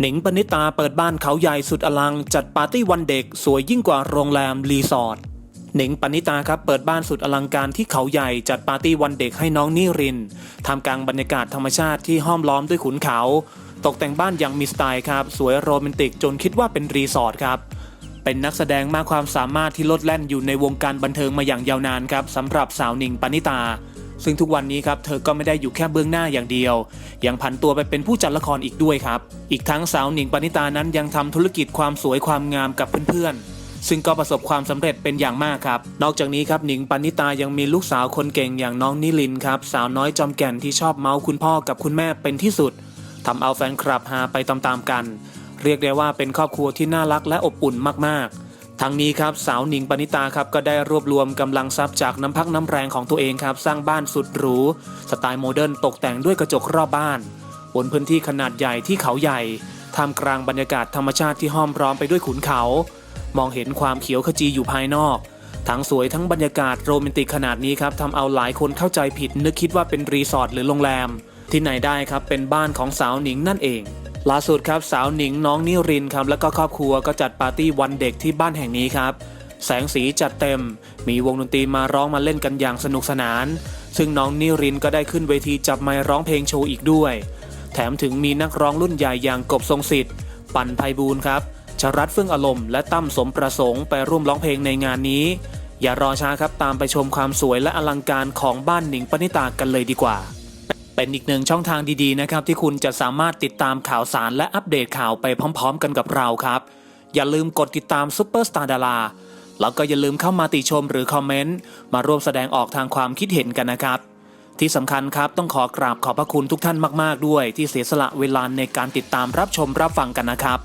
หนิงปณิตาเปิดบ้านเขาใหญ่สุดอลัง จัดปาร์ตี้วันเด็กสวยยิ่งกว่าโรงแรมรีสอร์ทหนิงปณิตาครับเปิดบ้านสุดอลังการที่เขาใหญ่จัดปาร์ตี้วันเด็กให้น้องนิรินทำกลางบรรยากาศธรรมชาติที่ห้อมล้อมด้วยขุนเขา ตกแต่งบ้านอย่างมีสไตล์ครับ สวยโรแมนติกจนคิดว่าเป็นรีสอร์ทครับ เป็นนักแสดงมากความสามารถที่ลดแล่นอยู่ในวงการบันเทิงมาอย่างยาวนานครับสำหรับสาวหนิงปณิตา ซึ่งทุกวันนี้ครับเธอก็ไม่ได้อยู่แค่เบื้องหน้าอย่างเดียว ยังผันตัวไปเป็นผู้จัดละครอีกด้วยครับ อีกทั้งสาวหนิงปณิตานั้นยังทำธุรกิจความสวยความงามกับเพื่อนๆ ซึ่งก็ประสบความสำเร็จเป็นอย่างมากครับ นอกจากนี้ครับหนิงปณิตายังมีลูกสาวคนเก่งอย่างน้องนิลินครับสาวน้อยจอมแก่นที่ชอบเมาส์คุณพ่อกับคุณแม่เป็นที่สุดทำเอาแฟนคลับฮาไปตามๆกัน เรียกได้ว่าเป็นครอบครัวที่น่ารักและอบอุ่นมากๆ ทั้งนี้ครับสาวหนิงปณิตาครับก็ได้รวบรวมกำลังทรัพย์จากน้ำพักน้ำแรงของตัวเองครับ สร้างบ้านสุดหรูสไตล์โมเดิร์นตกแต่งด้วยกระจกรอบบ้าน บนพื้นที่ขนาดใหญ่ที่เขาใหญ่ท่ามกลางบรรยากาศธรรมชาติที่ห้อมร้อมไปด้วยขุนเขา มองเห็นความเขียวขจีอยู่ภายนอก ทั้งสวยทั้งบรรยากาศโรแมนติกขนาดนี้ครับทำเอาหลายคนเข้าใจผิดนึกคิดว่าเป็นรีสอร์ทหรือโรงแรม ที่ไหนได้ครับเป็นบ้านของสาวหนิงนั่นเอง ล่าสุดครับสาวหนิงน้องนิรินครับแล้วก็ครอบครัวก็จัดปาร์ตี้วันเด็กที่บ้านแห่งนี้ครับ แสงสีจัดเต็ม มีวงดนตรีมาร้องมาเล่นกันอย่างสนุกสนาน ซึ่งน้องนิรินก็ได้ขึ้นเวทีจับไมค์ร้องเพลงโชว์อีกด้วย แถมถึงมีนักร้องรุ่นใหญ่อย่างกบทรงสิทธิ์ ปั่นไพบูลย์ครับชรัตเฟื่องอารมณ์และตั้มสมประสงค์ไปร่วมร้องเพลงในงานนี้ อย่ารอช้าครับตามไปชมความสวยและอลังการของบ้านหนิงปณิตากันเลยดีกว่า เป็นอีกหนึ่งช่องทางดีๆนะครับที่คุณจะสามารถติดตามข่าวสารและอัปเดตข่าวไปพร้อม ๆ กันกับเราครับ อย่าลืมกดติดตามซุปเปอร์สตาร์ดาราแล้วก็อย่าลืมเข้ามาติชมหรือคอมเมนต์มาร่วมแสดงออกทางความคิดเห็นกันนะครับ ที่สำคัญครับต้องขอกราบขอบพระคุณทุกท่านมาก ๆ ด้วย ที่เสียสละเวลาในการติดตามรับชมรับฟังกันนะครับ